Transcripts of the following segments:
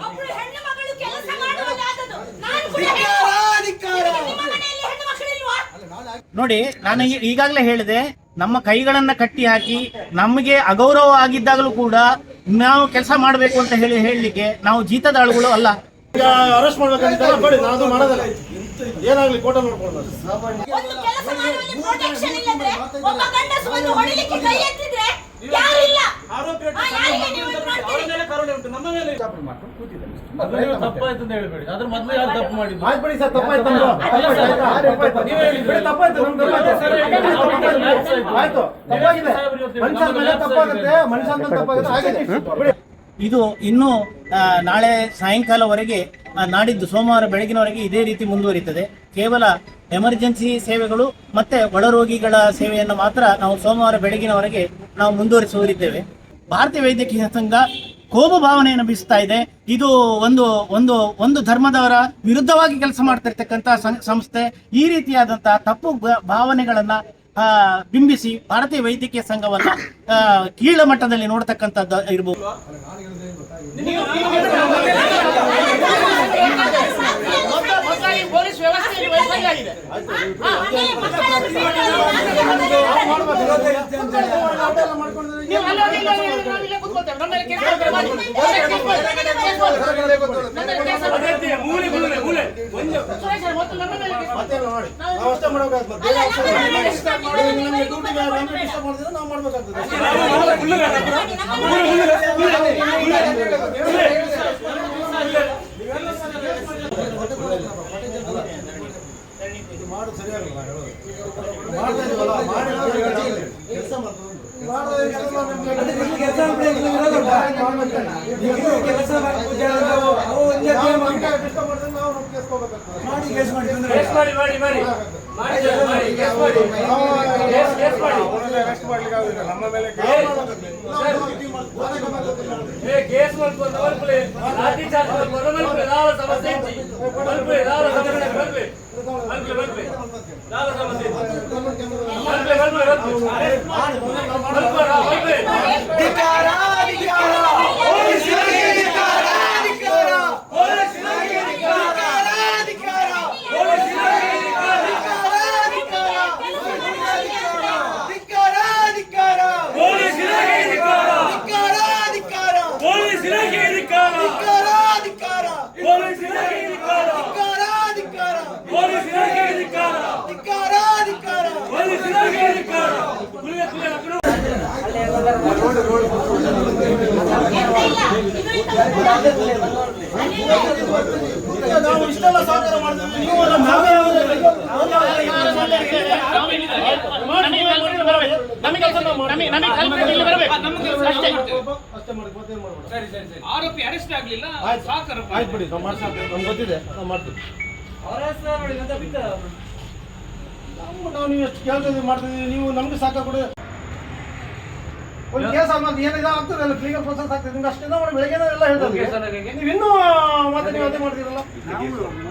ಒಬ್ಳು ಹೆಣ್ಣು ಮಗಳು ಕೆಲಸ ಮಾಡುವುದಾದದು ನಾನು ಕೂಡ ಧಿಕ್ಕಾರ, ಧಿಕ್ಕಾರ. ನಿಮ್ಮ ಮನೆಯಲ್ಲಿ ಹೆಣ್ಣು ಮಕ್ಕಳಿಲ್ವಾ ನೋಡಿ ನಾನು ಈಗಾಗಲೇ ಹೇಳಿದೆ ನಮ್ಮ ಕೈಗಳನ್ನ ಕಟ್ಟಿ ಹಾಕಿ ನಮಗೆ ಅಗೌರವ ಆಗಿದ್ದಾಗಲೂ ಕೂಡ ನಾವು ಕೆಲಸ ಮಾಡಬೇಕು ಅಂತ ಹೇಳಿ ಹೇಳಲಿಕ್ಕೆ ನಾವು ಜೀತದಾಳುಗಳು ಅಲ್ಲ. ಈಗ ಅರೆಸ್ಟ್ ಮಾಡ್ಬೇಕಂತ ಬೇಡಿ ನಾನು ಮಾಡೋದಲ್ಲ. ಏನಾಗ್ಲಿ ಕೋಟ ನೋಡ್ಕೊಂಡು ಒಂದು ಕೆಲಸ ಮಾಡುವಲ್ಲಿ ಪ್ರೊಟೆಕ್ಷನ್ ಇಲ್ಲದ್ರೆ ಒಬ್ಬ ಗಂಡಸು ಬಂದು ಹೊಡಿಲಿಕ್ಕೆ ಕೈ ಎತ್ತಿದ್ರೆ ಇದು ಮಾಡ್ತೀರಿ ತಪ್ಪಾಯ್ತು ಅಂತ ಹೇಳ್ಬೇಡಿ. ಅದ್ರ ಮೊದಲು ಯಾರು ತಪ್ಪು ಮಾಡಿದ್ದು? ಆಯ್ತು ಬಿಡಿ ಸರ್ ತಪ್ಪಾಯ್ತು ನಮ್ದು. ತಪ್ಪಾಯ್ತು, ಆಯ್ತು. ಬಿಡಿ, ತಪ್ಪಾಯ್ತು ನಮ್ದು. ತಪ್ಪಾಯ್ತು. ಆಯ್ತು ತಪ್ಪಾಗಿದೆ ಮನುಷ್ಯನ ಮೇಲೆ ತಪ್ಪಾಗುತ್ತೆ. ಮನುಷ್ಯ ಅಂತ ತಪ್ಪಾಗುತ್ತೆ. ಆಗಿದೆ. ಇದು ಇನ್ನು ನಾಳೆ ಸಾಯಂಕಾಲವರೆಗೆ ನಾಡಿದ್ದು ಸೋಮವಾರ ಬೆಳಗಿನವರೆಗೆ ಇದೇ ರೀತಿ ಮುಂದುವರಿತದೆ ಕೇವಲ ಎಮರ್ಜೆನ್ಸಿ ಸೇವೆಗಳು ಮತ್ತೆ ಒಳರೋಗಿಗಳ ಸೇವೆಯನ್ನು ಮಾತ್ರ ನಾವು ಸೋಮವಾರ ಬೆಳಗಿನವರೆಗೆ ನಾವು ಮುಂದುವರಿಸುವರಿದ್ದೇವೆ ಭಾರತೀಯ ವೈದ್ಯಕೀಯ ಸಂಘ ಕೋಪ ಭಾವನೆಯನ್ನು ಬೀಸ್ತಾ ಇದೆ. ಇದು ಒಂದು ಒಂದು ಒಂದು ಧರ್ಮದವರ ವಿರುದ್ಧವಾಗಿ ಕೆಲಸ ಮಾಡ್ತಿರ್ತಕ್ಕಂಥ ಸಂ- ಸಂಸ್ಥೆ. ಈ ರೀತಿಯಾದಂತಹ ತಪ್ಪು ಭಾವನೆಗಳನ್ನ ಬಿಂಬಿಸಿ ಭಾರತೀಯ ವೈದ್ಯಕೀಯ ಸಂಘವನ್ನ ಕೀಳ ಮಟ್ಟದಲ್ಲಿ ನೋಡ್ತಕ್ಕಂಥದ್ದು ಇರಬಹುದು ಪೊಲೀಸ್ ವ್ಯವಸ್ಥೆಯಲ್ಲಿ ವೈಫಲ್ಯ ಅಷ್ಟೇ ಮಾಡ್ಬೇಕಾಗ್ತದೆ ಮಾಡೋದು ಸರಿಯಾಗಲ್ಲ. ಮಾಡ್ತಾ ಇದೀವಲ್ಲ, ಮಾಡಿದ್ರೆ ಕೆಲಸ ಕೆಲಸ ನಮ್ಗೆ ನಾವು ನಮ್ಗೆ ಡಿಸ್ಟರ್ಬ್ ಮಾಡಿದ್ರೆ ನಾವು ನಮ್ಗೆ ಕೇಳ್ಸ್ಕೊಬೇಕಾಗ್ತದೆ. ಕೇಸ್ ಮಾಡಿ ಮಾಡಿ ಮಾಡಿ ಮಾಡಿ ಸರ್, ಮಾಡಿ, ಕೇಸ್ ಮಾಡಿ. ಕೇಸ್- ಕೇಸ್ ಮಾಡಿ. ಏ, ಕೇಸ್ ಮಾಡ್ಕೊಂಡು ಬರ್ಕೊಳ್ಳಿ. ಲಾಠಿ ಚಾರ್ಜ್ ಮಾಡ್ಕೊಂಡು ಬರ್ಕೊಳ್ಳಿ. ನಾಳೆ ಸಮಸ್ಯೆ ಐತಿ. ಬರ್ಕೊಳ್ಳಿ, ನಾಳೆ ಸಮಸ್ಯೆ ಐತಿ. ಬರ್ಕೊಳ್ಳಿ. ಬರ್ಕೊಳ್ಳಿ, ಬರ್ಕೊಳ್ಳಿ. ನಾಳೆ ಸಮಸ್ಯೆ ಐತಿ. ಬರ್ಕೊಳ್ಳಿ, ಬರ್ಕೊಳ್ಳಿ, ಬರ್ಕೊಳ್ಳಿ. ಬರ್ಕೊಳ್ಳಿ, ಬರ್ಕೊಳ್ಳಿ. ಧಿಕ್ಕಾರ, ಧಿಕ್ಕಾರ. ಪೊಲೀಸರಿಗೆ ಧಿಕ್ಕಾರ, ಧಿಕ್ಕಾರ. ಪೊಲೀಸರಿಗೆ ಧಿಕ್ಕಾರ, ಧಿಕ್ಕಾರ. ಪೊಲೀಸರಿಗೆ ಧಿಕ್ಕಾರ, ಧಿಕ್ಕಾರ. ಧಿಕ್ಕಾರ, ಧಿಕ್ಕಾರ. ಪೊಲೀಸರಿಗೆ ಧಿಕ್ಕಾರ. ಧಿಕ್ಕಾರ, ಧಿಕ್ಕಾರ. ಪೊಲೀಸರಿಗೆ ಧಿಕ್ಕಾರ. ಧಿಕ್ಕಾರ, ಧಿಕ್ಕಾರ. ಪೊಲೀಸರಿಗೆ ಧಿಕ್ಕಾರ. ಧಿಕ್ಕಾರ, ಧಿಕ್ಕಾರ. ಪೊಲೀಸರಿಗೆ ಧಿಕ್ಕಾರ. ಧಿಕ್ಕಾರ, ಧಿಕ್ಕಾರ. ಪೊಲೀಸರಿಗೆ ಧಿಕ್ಕಾರ. ಕುಡಿಯ, ಕುಡಿಯ, ಕುಡಿಯ. ನಾವು ಮಾಡ್ತೀವಿ ನೀವು. ಆರೋಪಿ ಅರೆಸ್ಟ್ ಆಗ್ಲಿಲ್ಲ. ಸಾಕರ ಆಯ್ತು ಬಿಡಿ ನಾವು ನಮ್ಗೆ ಗೊತ್ತಿದೆ ನಾವು ನೀವು ಎಷ್ಟು ಕೇಳ್ತಾ ಮಾಡ್ತಿದ್ದೀವಿ ನೀವು ನಮ್ಗೆ ಸಾಕ ಕೊಡಿ ಒಂದು ಕೇಸ್ ಆದ್ಮೇಲೆ ಏನಿದೆ ಆಗ್ತದೆ ಅಲ್ಲ ಲೀಗಲ್ ಪ್ರೊಸೆಸ್ ಆಗ್ತದೆ. ನಿಮ್ಗೆ ಅಷ್ಟೆಲ್ಲ ಮಾಡಿ ಬೆಳಗ್ಗೆ ಎಲ್ಲ ಹೇಳ್ತಾರೆ. ನೀವು ಇನ್ನೂ ಮತ್ತೆ ನೀವು ಅದೇ ಮಾಡ್ತೀರಲ್ಲ?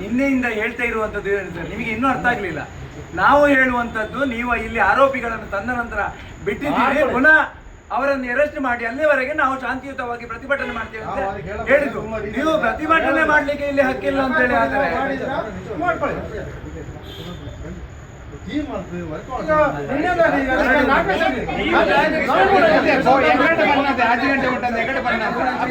ನಿನ್ನೆಯಿಂದ ಹೇಳ್ತಾ ಇರುವಂತದ್ದು ಏನು ನಿಮಗೆ ಇನ್ನೂ ಅರ್ಥ ಆಗ್ಲಿಲ್ಲ. ನಾವು ಹೇಳುವಂತದ್ದು ನೀವು ಇಲ್ಲಿ ಆರೋಪಿಗಳನ್ನು ತಂದ ನಂತರ ಬಿಟ್ಟಿದ್ದೀರಿ ಪುನಃ ಅವರನ್ನು ಅರೆಸ್ಟ್ ಮಾಡಿ ಅಲ್ಲಿವರೆಗೆ ನಾವು ಶಾಂತಿಯುತವಾಗಿ ಪ್ರತಿಭಟನೆ ಮಾಡ್ತೇವೆ ಅಂತ ನಾವು ಅದಕ್ಕೆ ಹೇಳೋದು ಹೇಳಿದ್ದು ತುಂಬಾ reason ನೀವು ಪ್ರತಿಭಟನೆ ಮಾಡ್ಲಿಕ್ಕೆ ಇಲ್ಲಿ ಹಕ್ಕಿಲ್ಲ ಅಂತ ಹೇಳಿ ಆದರೆ ಮಾಡಿದ್ದೀರಾ? ಮಾಡ್ಕೊಳ್ಳಿ ಈಗ ನಿನ್ನೆ ನೋಡಿ, ಈಗ ನಾಲ್ಕು ವರ್ಷ ಆಗಿದೆ. ನಾವು ನೋಡಿದ್ದೀವಿ.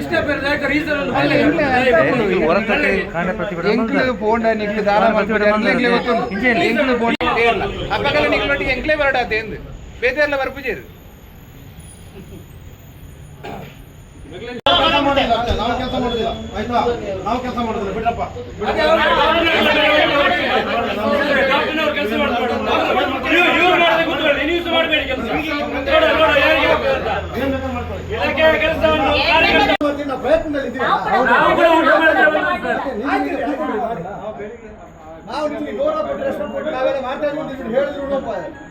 ಇಷ್ಟ ಬೇರೆ ರೀಸನ್ ಎಂಕ್ಲೆ ಬರಡಾತೆ ಎಂದು ಬೇತೆಲ್ಲ ಬರ್ಪುಜೇರು ಕೆಲಸ ಮಾಡೋದಿಲ್ಲ ಅಷ್ಟೇ, ನಾವು ಕೆಲಸ ಮಾಡೋದಿಲ್ಲ. ಆಯ್ತಾ ನಾವು ಕೆಲಸ ಮಾಡೋದಿಲ್ಲ ನೀವು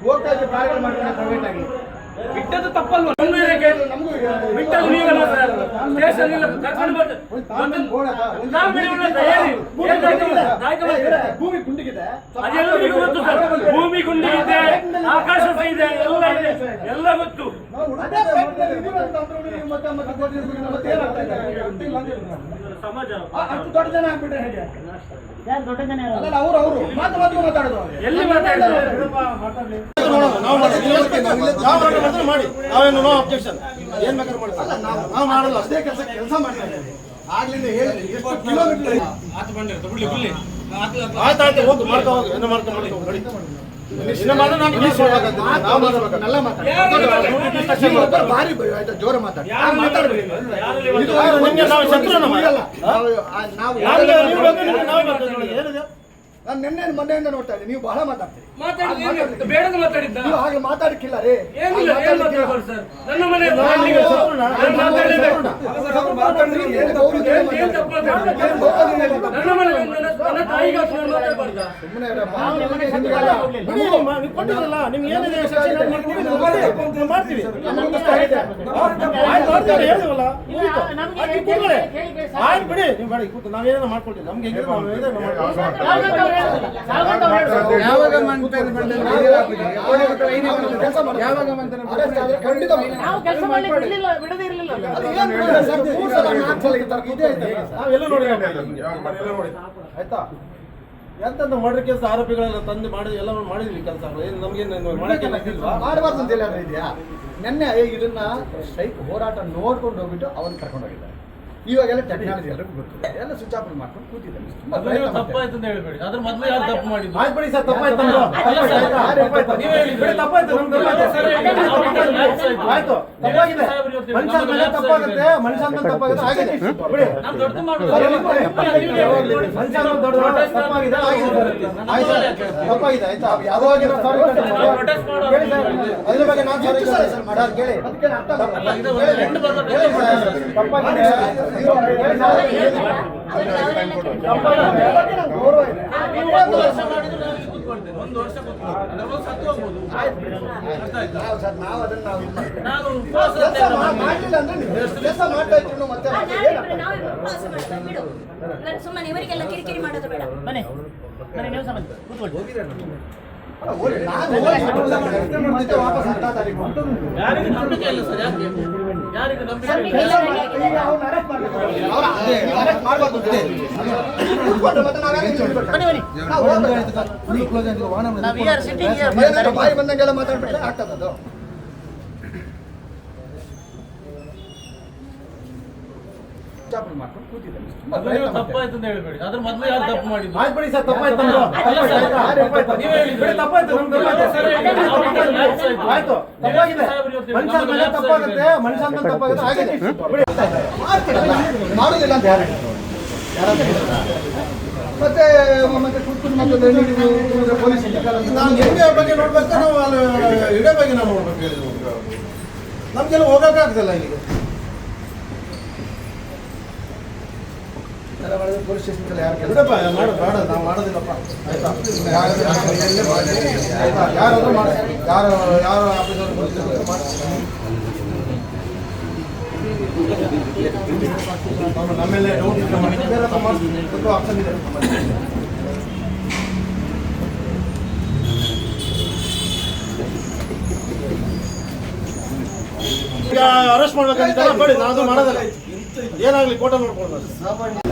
ಹೋಗ್ತಾ ಇದ್ದೀವಿ ಮುಂದೆ ಬಿಟ್ಟದ್ದು ನೀವಲ್ಲ ಸರ್ ಸ್ಟೇಷನ್ ಇಲ್ಲ ಕರ್ಕೊಂಡು ಬಂದು ಒಂದು- ನಾವು ಬಿಡುವುದಿಲ್ಲ ಅಂತ ಹೇಳಿ ಏನ್ ನಾಯಕ- ನಾಯಕ ಮಾಡ್ತೀರಾ? ಭೂಮಿ ಗುಂಡಿಗಿದೆ. ಭೂಮಿ ಆಕಾಶ ಇದೆ. ಎಲ್ಲ ಇದೆ. ಎಲ್ಲ ಗೊತ್ತು. ಸಮಾಜ ಅಷ್ಟು ದೊಡ್ಡ ಜನ ಆಗ್ಬಿಟ್ರೆ ಹೇಗೆ? ದೊಡ್ಡ ಜನ ಅವರು ಅವರು. ಮಾತು ಮಾತು ಮಾತಾಡೋದು ಎಲ್ಲಿ ಎಲ್ಲಿ ಮಾತಾಡಿದ್ರು ನಾವು ಮಾಡ್ತೀವಿ. ಯಾವ ಮಾಡ್ತೀವಿ ಅಂದ್ರೆ ಮಾಡಿ ನಾವೇನು ನೋ ಅಬ್ಜೆಕ್ಷನ್ ಏನ್ ಬೇಕಾದ್ರೂ ಮಾಡ್ತೀವಿ ನಾವು ಮಾಡಲ್ಲ ಅದೇ ಕೆಲಸ ಕೆಲಸ ಮಾಡ್ತಾ ಇದ್ದೀವಿ ಆಗ್ಲಿಂದ ಹೇಳಿ ಎಷ್ಟು ಕಿಲೋಮೀಟರ್ ಆಯ್ತು ಆಯ್ತು ಹೋಗು ಮಾಡ್ಕೊ ಹೋಗು ಏನೋ ಮಾಡ್ಕೊ ಮಾಡ್ಕೊ ಹೋಗು. ಎಲ್ಲ ಮಾತಾಡಿ ಡಿಸ್ಕಷನ್ ನೀವು ಮಾಡ್ತಾರೆ. ಒಬ್ಬರು ಭಾರಿ ಆಯ್ತಾ ಜೋರ ಮಾತಾಡಿ ಆ, ನಾನು ನಿನ್ನೆ ಮೊನ್ನೆಯಿಂದ ನೋಡ್ತಾ ಇದ್ದೀನಿ. ನೀವು ಬಹಳ ಮಾತಾಡ್ತೀರಿ? ಬೇಡದ ಮಾತಾಡಿದ್ದ? ನೀವು ಹಾಗೆ ಮಾತಾಡಕ್ಕಿಲ್ಲ ರೀ. ಏನಿಲ್ಲ ಏನ್ ಮಾತಾಡ್ಬಾರ್ದು ಸರ್? ನನ್ನ ಮನೆ ನಾನು ನಾನು ಶತ್ರುನ? ನಾನು ಮಾತಾಡಿದ್ದೆ ಏನು ಗೌರವ ಇದೆ ಏನ್- ಏನ್ ತಪ್ಪು ಮಾತಾಡಿದ್ದೆ? ಏನು ಗೌರವ ಇದೆ ಮಾತಾಡ್ತೀರಿ? ನನ್ನ ಮನೆ ನನ್ನ ನನ್ನ ತಾಯಿಗೆ ಅಷ್ಟು ಮಾತಾಡ್ಬಾರ್ದಾ? ಸುಮ್ಮನೆ ಇರಪ್ಪ. ನಾವು ನಿಮಗೆ ಕೊಟ್ಟಿದ್ರಲ್ಲ, ಏನಿದೆ ಮಾಡ್ತೀವಿ, ನಾವು. ಆಯ್ತು, ಮಾಡ್ತೀವಿ, ಹೇಳಿದ್ವಲ್ಲ, ಮುಗೀತು. ಆಯ್ತು, ಕೂತ್ಕೊಳ್ಳಿ. ಆಯ್ತು, ಬಿಡಿ, ನೀವು ಬೇಡ, ಕೂತು, ನಾವೇನೋ ಮಾಡ್ಕೊಳ್ತೀವಿ ನಮ್ಗೆ ನಾವು ಮಾಡ್ಕೊಳ್ತೀವಿ. ಯಾವಾಗ ಕೆಲಸ ಮಾಡಿ ಯಾವಾಗ ಕೇಸ್ ಆರೋಪಿಗಳೆಲ್ಲ ತಂದು ಮಾಡಿ ಎಲ್ಲ ಮಾಡಿದ್ವಿ ಕೆಲಸ ಏನು ನಮ್ಗೇನು ಮಾಡೋಕೆ ಮಾಡಬಾರ್ದು ಅಂತ ಏನಾದ್ರು ಇದೆಯಾ? ನಿನ್ನೆ ಇದನ್ನ ಸ್ಟ್ರೈಕ್ ಹೋರಾಟ ನೋಡ್ಕೊಂಡು ಹೋಗ್ಬಿಟ್ಟು ಅವನ್ ಕರ್ಕೊಂಡು ಹೋಗಿದ್ದಾರೆ ಇವಾಗೆಲ್ಲ ಟೆಕ್ನಾಲಜಿ ಎಲ್ಲರಿಗೂ ಗೊತ್ತಿದೆ. ಎಲ್ಲ ಸ್ವಿಚ್ ಆಫ್ ಮಾಡ್ಕೊಂಡು ಕೂತಿದ್ದಾರೆ. ತುಂಬಾ ಪ್ರಯತ್ನ ಮಾಡ್ತಾರೆ. ತಪ್ಪಾಯ್ತು ಅಂತ ಹೇಳ್ಬೇಡಿ. ಅದ್ರ ಮೊದಲು ಯಾರು ತಪ್ಪು ಮಾಡಿದ್ದು? ಆಯ್ತು ಬಿಡಿ ಸರ್ ತಪ್ಪಾಯ್ತು ನಮ್ದು. ತಪ್ಪಾಯ್ತು, ಆಯ್ತಾ? ನೀವೇ ಹೇಳಿ, ಬಿಡಿ, ತಪ್ಪಾಯ್ತು ನಮ್ದು. ತಪ್ಪಾಯ್ತು. ಆಯ್ತು ತಪ್ಪಾಗಿದೆ. ಮನುಷ್ಯನ ಮೇಲೆ ತಪ್ಪಾಗುತ್ತೆ ಮನುಷ್ಯ ಅಂತ ತಪ್ಪಾಗುತ್ತೆ. ಆಗಿದೆ. ಬಿಡಿ. ನಾವು ದೊಡ್ಡದು ಮಾಡೋದು ಸರಿ, ದೊಡ್ಡದು, ತಪ್ಪಾಗಿದೆ. ಆಗಿದೆ. ಆಯ್ತು. ತಪ್ಪಾಗಿದೆ ಆಯ್ತಾ. ಯಾವಾಗ ಸರ್, ಅದ್ರ ಬಗ್ಗೆ ನಾನು sorry ಕೇಳಿ. ಅದಕ್ಕೆ ಅರ್ಥ ಆಗಲ್ಲ. ತಪ್ಪಾಗಿದೆ ಸುಮ್ಮನೆ ಇವರಿಗೆಲ್ಲ ಕಿರಿಕಿರಿ ಮಾಡೋದು ಬೇಡ ಮನೆ ಮನೆ ನೀವು ಸಮಸ್ಯೆ ಕೂತ್ಕೊಳ್ಳಿ ಯಾರಿಗೂ ನಂಬಿಕೆ ಇಲ್ಲ ಸರ್ ಯಾಕೆ ಯಾರಿಗೂ ನಂಬಿಕೆ arrest ಮಾಡ್ಬೇಕು. ಅವ್ರ ಅದೇ, arrest ಮಾಡ್ಬಾರ್ದು ಅಂತ ಇದೆ. ಕೂತ್ಕೊಂಡ್ರೆ ಮತ್ತೆ ನಾವ್ ಯಾಕೆ ನಿಲ್ಬೇಕು? ಬನ್ನಿ ಬನ್ನಿ ನಾವು ಹೋಗ್ಬೇಕು. ನಾವು ವಿ ಆರ್ ಸಿಟ್ಟಿಂಗ್ ಏನಾದ್ರು ಬಾಯಿ ಬಂದಂಗೆಲ್ಲ ಮಾತಾಡ್ಬಿಟ್ರೆ ಆಗ್ತದೆ ಚಾಪಲ್ ಮಾಡ್ಕೊಂಡು ಕೂತಿದ್ದಾರೆ. ತಪ್ಪಾಯ್ತು ಅಂತ ಹೇಳ್ಬೇಡಿ. ಅದ್ರ ಮೊದ್ಲು ಯಾರು ತಪ್ಪು ಸರ್ ತಪ್ಪಾಯ್ತು ಆಯ್ತಾ? ತಪ್ಪಾಗಿದೆ. ಮನುಷ್ಯನ ಮೇಲೆ ತಪ್ಪಾಗುತ್ತೆ ತಪ್ಪಾಗುತ್ತೆ. ಮಾಡೋದಿಲ್ಲ ಅಂತ ಯಾರು? ಮತ್ತೆ ಮತ್ತೆ ಕುತ್ಕೊಂಡು ಮತ್ತೆ ನೀವು ಪೊಲೀಸ್ ನಾನು ಹೆಂಗೆ ಬಗ್ಗೆ ನೋಡ್ಬೇಕು ನಾವು ಅಲ್ಲಿ ಇಡೇ ಬಗ್ಗೆ ನಾವು ನೋಡ್ಬೇಕು ಹೇಳಿದ್ರು. ನಮ್ಗೆಲ್ಲ ಹೋಗಕ್ಕಾಗ್ತಲ್ಲ ಈಗ. ಇಲ್ಲಿಗೆ ಪೊಲೀಸ್ ಸ್ಟೇಷನ್ ಯಾರು ಕೆಲಸ ಬಿಡಪ್ಪ ಮಾಡು ಬೇಡ ನಾವು ಮಾಡೋದಿಲ್ಲಪ್ಪ. ಆಯ್ತಾ? ಆಯ್ತಾ? ಯಾರಾದ್ರೂ ಮಾಡಿ ಯಾರು ಯಾರು ಆಫೀಸರ್ ಡೌಟ್ ಆಪ್ಷನ್ ಇದೆ. ಈಗ ಅರೆಸ್ಟ್ ಮಾಡ್ಬೇಕಂತ ಬೇಡಿ ನಾನು ಮಾಡೋದಲ್ಲ. ಏನಾಗ್ಲಿ ಕೋಟ ನೋಡ್ಕೊಳ್ಳೋದು.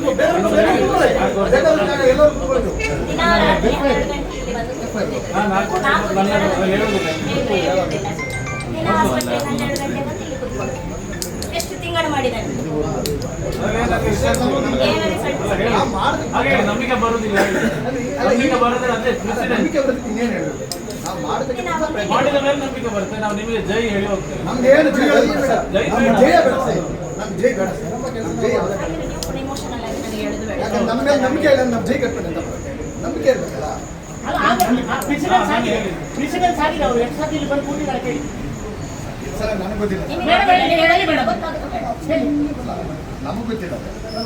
ನೀವು. ಎಷ್ಟು ತಿಂಗಳು ಮಾಡಿದ್ದಾನೆ ನಾವು ನಂಬಿಕೆ ಬರುದಿಲ್ಲ ನಂಬಿಕೆ ಬರೋದಿಲ್ಲ ಅದೇ ಅಲ್ಲ, ನಂಬಿಕೆ ಬರೋದಕ್ಕೆ ಇನ್ನೇನು ಹೇಳೋದು? ಮಾಡಿದ ಮೇಲೆ ನಂಬಿಕೆ ಬರುತ್ತೆ ನಾವು ನಿಮಗೆ ಜೈ ಹೇಳಿ ಹೋಗ್ತೇವೆ ನಮ್ಗೆ ಏನು ಜೈ ಬೇಡ ಜಯ ಬೇಡ ಸರ್. ಜೈ ಬೇಡ. ನಮ್ಗೆ ಜೈ ಬೇಡ. ಇಮೋಷನಲ್ ಆಗಿ ನನಗೆ ಹೇಳುದು ಬೇಡ ಯಾಕಂದ್ರೆ ನಮ್ಮ ಮೇಲೆ ನಂಬಿಕೆ ಇಲ್ಲ ನಮ್ಮ ಜೈ ಕಟ್ಬೇಡಿ ಅಂತ ನಂಬಿಕೆ ಇರ್ಬೇಕಲ್ಲ ಆ precedence ಆಗಿದೆ. Precedence ಆಗಿದೆ ಅವರು ಎಷ್ಟು ಸತಿ ಇಲ್ಲಿ ಬಂದು ಕೂತಿದ್ದಾರೆ ಕೇಳಿ. ಸರ್ ನನಗೆ ಗೊತ್ತಿಲ್ಲ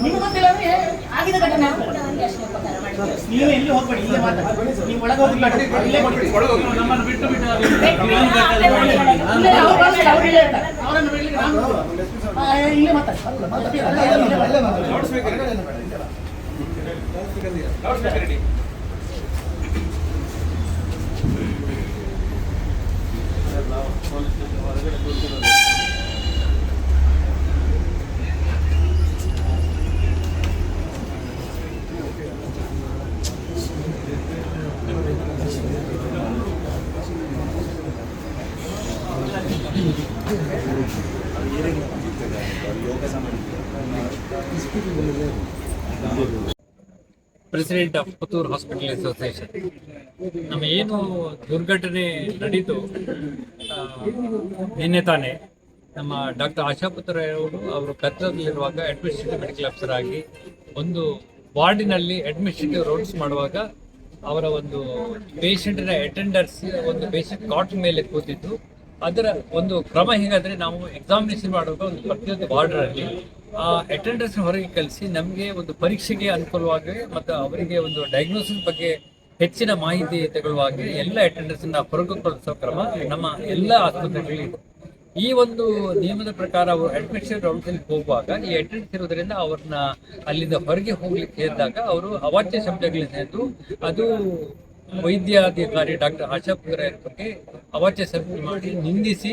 ನಿಮಗೆ ಗೊತ್ತಿಲ್ಲ ನಾವು ಎಲ್ಲಿ ಹೋಗ್ಬೇಡಿ ಇಲ್ಲೇ ಮಾತಾಡಿ ನೀವು ಒಳಗೆ ಹೋಗ್ಬೇಡಿ ಇಲ್ಲೇ ಕೊಡಿ ನಮ್ಮನ್ನು ಬಿಟ್ಟು ಬಿಟ್ಟು ಇಲ್ಲ, ಅವ್ರು ಬರ್ಲಿಲ್ಲ, ಅವ್ರು ಇಲ್ಲೇ ಇರ್ತಾರೆ. ಅವರನ್ನು ಬಿಡ್ಲಿಕ್ಕೆ ನಾನು ಇಲ್ಲೇ ಮಾತಾಡಿ ಅಲ್ಲೇ ಮಾತಾಡಿ. President of Puttur hospital association ನಮ್ಮ ಏನು ದುರ್ಘಟನೆ ನಡೀತು ನಿನ್ನೆ ತಾನೇ ನಮ್ಮ ಡಾಕ್ಟರ್ ಆಶಾಪುತ್ರ ಅವರು ಅವರು ಕರ್ತವ್ಯದಲ್ಲಿರುವಾಗ ಅಡ್ಮಿನಿಸ್ಟ್ರೇಟಿವ್ ಮೆಡಿಕಲ್ ಆಫೀಸರ್ ಆಗಿ ಒಂದು ವಾರ್ಡಿನಲ್ಲಿ ಅಡ್ಮಿನಿಸ್ಟ್ರೇಟಿವ್ ರೋಡ್ಸ್ ಮಾಡುವಾಗ ಅವರ ಒಂದು ಪೇಷಂಟ್ನ ಅಟೆಂಡರ್ಸ್ ಒಂದು ಪೇಷಂಟ್ ಕಾಟ್ ಮೇಲೆ ಕೂತಿದ್ದು. ಅದರ ಒಂದು ಕ್ರಮ ಹೇಗಾದ್ರೆ ನಾವು ಎಕ್ಸಾಮಿನೇಷನ್ ಮಾಡುವಾಗ ಒಂದು ಪ್ರತಿಯೊಂದು ಅಲ್ಲಿ ಆ ಅಟೆಂಡರ್ಸ್ ಹೊರಗೆ ಕಲಿಸಿ ನಮಗೆ ಒಂದು ಪರೀಕ್ಷೆಗೆ ಅನುಕೂಲವಾಗಿ ಮತ್ತು ಅವರಿಗೆ ಒಂದು ಡಯಾಗ್ನೋಸಿಸ್ ಬಗ್ಗೆ ಹೆಚ್ಚಿನ ಮಾಹಿತಿ ತಗೊಳ್ಳುವಾಗೆ ಎಲ್ಲ ಅಟೆಂಡರ್ಸ್ ಹೊರಗೆ ಕಳಿಸೋ ಕ್ರಮ ನಮ್ಮ ಎಲ್ಲ ಆಸ್ಪತ್ರೆಗಳಲ್ಲಿ ಈ ಒಂದು ನಿಯಮದ ಪ್ರಕಾರ ಅವರು ಅಡ್ಮಿಷನ್ ರೌಂಡ್ಸಲ್ಲಿ ಹೋಗುವಾಗ ಈ ಅಟೆಂಡೆನ್ಸ್ ಇರೋದ್ರಿಂದ ಅವ್ರನ್ನ ಅಲ್ಲಿಂದ ಹೊರಗೆ ಹೋಗ್ಲಿಕ್ಕೆ ಹೇಳಿದಾಗ ಅವರು ಅವಾಚ್ಯ ಶಬ್ದಗಳಿಂದ ಅದು ವೈದ್ಯಾಧಿಕಾರಿ ಡಾಕ್ಟರ್ ಆಶಾ ಬಗ್ಗೆ ಅವಾಚ್ಯ ಸಭೆ ಮಾಡಿ ನಿಂದಿಸಿ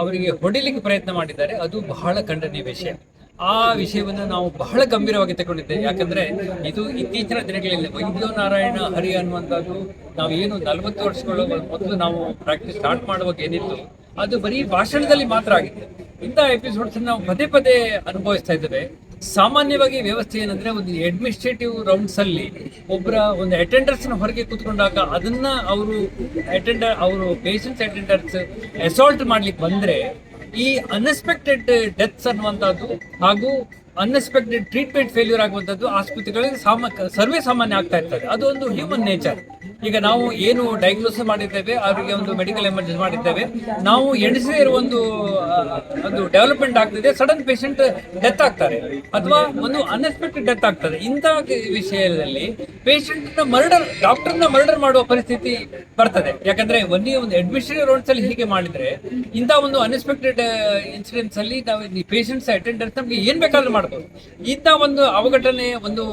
ಅವರಿಗೆ ಹೊಡಿಲಿಕ್ಕೆ ಪ್ರಯತ್ನ ಮಾಡಿದ್ದಾರೆ. ಅದು ಬಹಳ ಖಂಡನೀಯ ವಿಷಯ. ಆ ವಿಷಯವನ್ನು ನಾವು ಬಹಳ ಗಂಭೀರವಾಗಿ ತಗೊಂಡಿದ್ದೇವೆ. ಯಾಕಂದ್ರೆ ಇದು ಇತ್ತೀಚಿನ ದಿನಗಳಲ್ಲಿ ವೈದ್ಯ ನಾರಾಯಣ ಹರಿ ಅನ್ನುವಂಥದ್ದು ನಾವು ಏನು ನಲವತ್ತು ವರ್ಷಗಳ ಮೊದಲು ನಾವು ಪ್ರಾಕ್ಟೀಸ್ ಸ್ಟಾರ್ಟ್ ಮಾಡುವಾಗ ಏನಿತ್ತು, ಅದು ಬರೀ ಭಾಷಣದಲ್ಲಿ ಮಾತ್ರ ಆಗಿತ್ತು. ಇಂಥ ಎಪಿಸೋಡ್ಸ್ ನಾವು ಪದೇ ಪದೇ ಅನುಭವಿಸ್ತಾ ಇದ್ದೇವೆ. ಸಾಮಾನ್ಯವಾಗಿ ವ್ಯವಸ್ಥೆ ಏನಂದ್ರೆ ಒಂದು ಅಡ್ಮಿನಿಸ್ಟ್ರೇಟಿವ್ ರೌಂಡ್ಸ್ ಅಲ್ಲಿ ಒಬ್ಬರ ಒಂದು ಅಟೆಂಡರ್ಸ್ ಹೊರಗೆ ಕೂತ್ಕೊಂಡಾಗ ಅದನ್ನ ಅವರು ಅಟೆಂಡರ್ ಅವರು ಪೇಷಂಟ್ಸ್ ಅಟೆಂಡರ್ಸ್ ಅಸಾಲ್ಟ್ ಮಾಡ್ಲಿಕ್ಕೆ ಬಂದ್ರೆ ಈ ಅನ್ಎಕ್ಸ್ಪೆಕ್ಟೆಡ್ ಡೆತ್ಸ್ ಅನ್ನುವಂಥದ್ದು ಹಾಗೂ ಅನ್ಎಕ್ಸ್ಪೆಕ್ಟೆಡ್ ಟ್ರೀಟ್ಮೆಂಟ್ ಫೇಲ್ಯೂರ್ ಆಗುವಂಥದ್ದು ಆಸ್ಪತ್ರೆಗಳಲ್ಲಿ ಸಾಮ, ಸರ್ವೇ ಸಾಮಾನ್ಯ ಆಗ್ತಾ ಇರ್ತದೆ. ಅದು ಒಂದು ಹ್ಯೂಮನ್ ನೇಚರ್ ಈಗ ನಾವು ಏನು ಡಯಾಗ್ನೋಸ್ ಮಾಡಿದ್ದೇವೆ, ಅವರಿಗೆ ಒಂದು ಮೆಡಿಕಲ್ ಎಮರ್ಜೆನ್ಸಿ ಮಾಡಿದ್ದೇವೆ. ನಾವು ಎಣಿಸದೇ ಇರುವ ಒಂದು ಒಂದು ಡೆವಲಪ್ಮೆಂಟ್ ಆಗ್ತಿದೆ. ಸಡನ್ ಪೇಷಂಟ್ ಡೆತ್ ಆಗ್ತಾರೆ. ಅಥವಾ ಒಂದು ಅನ್ಎಕ್ಸ್ಪೆಕ್ಟೆಡ್ ಡೆತ್ ಆಗ್ತದೆ. ಇಂಥ ವಿಷಯದಲ್ಲಿ ಪೇಷಂಟ್ನ ಮರ್ಡರ್ ಡಾಕ್ಟರ್ನ ಮರ್ಡರ್ ಮಾಡುವ ಪರಿಸ್ಥಿತಿ ಬರ್ತದೆ. ಯಾಕಂದ್ರೆ ಒಂದೇ ಒಂದು ಅಡ್ಮಿಷನ್ ರೋಡ್ಸ್ ಅಲ್ಲಿ ಹೀಗೆ ಮಾಡಿದ್ರೆ ಇಂತಹ ಒಂದು ಅನ್ಎಕ್ಸ್ಪೆಕ್ಟೆಡ್ ಇನ್ಸಿಡೆಂಟ್ಸ್ ಅಲ್ಲಿ ನಾವು ಈ ಪೇಷಂಟ್ಸ್ ಅಟೆಂಡರ್ಸ್ ನಮ್ಗೆ ಏನ್ ಬೇಕಾದ್ರೂ ಮಾಡ್ಬೋದು. ಇಂಥ ಒಂದು ಅವಘಟನೆ, ಒಂದು